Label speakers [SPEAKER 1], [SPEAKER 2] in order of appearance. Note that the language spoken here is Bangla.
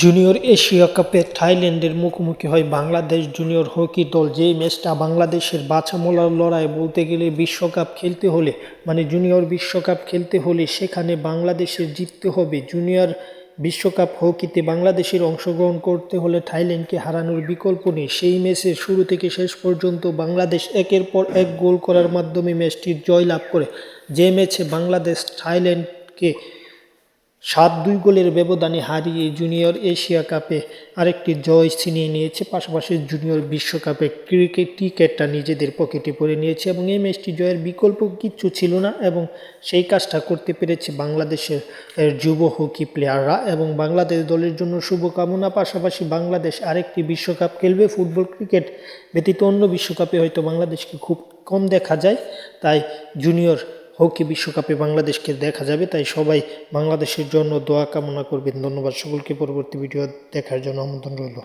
[SPEAKER 1] জুনিয়র এশিয়া কাপে থাইল্যান্ডের মুখোমুখি হয় বাংলাদেশ জুনিয়র হকি দল। যেই ম্যাচটা বাংলাদেশের বাছামোলার লড়াই বলতে গেলে বিশ্বকাপ খেলতে হলে মানে জুনিয়র বিশ্বকাপ খেলতে হলে সেখানে বাংলাদেশের জিততে হবে। জুনিয়র বিশ্বকাপ হকিতে বাংলাদেশের অংশগ্রহণ করতে হলে থাইল্যান্ডকে হারানোর বিকল্প নেই। সেই ম্যাচের শুরু থেকে শেষ পর্যন্ত বাংলাদেশ একের পর এক গোল করার মাধ্যমে ম্যাচটির জয় লাভ করে। যে ম্যাচে বাংলাদেশ থাইল্যান্ডকে সাত দুই গোলের ব্যবধানে হারিয়ে জুনিয়র এশিয়া কাপে আরেকটি জয় ছিনিয়ে নিয়েছে, পাশাপাশি জুনিয়র বিশ্বকাপে ক্রিকেট টিকেটটা নিজেদের পকেটে পরে নিয়েছে এবং এই ম্যাচটি জয়ের বিকল্প কিচ্ছু ছিল না এবং সেই কাজটা করতে পেরেছে বাংলাদেশের যুব হকি প্লেয়াররা এবং বাংলাদেশ দলের জন্য শুভকামনা, পাশাপাশি বাংলাদেশ আরেকটি বিশ্বকাপ খেলবে। ফুটবল, ক্রিকেট ব্যতীত অন্য বিশ্বকাপে হয়তো বাংলাদেশকে খুব কম দেখা যায়, তাই জুনিয়র হকি বিশ্বকাপে বাংলাদেশকে দেখা যাবে, তাই সবাই বাংলাদেশের জন্য দোয়া কামনা করবেন। ধন্যবাদ সকলকে। পরবর্তী ভিডিও দেখার জন্য আমন্ত্রণ রইল।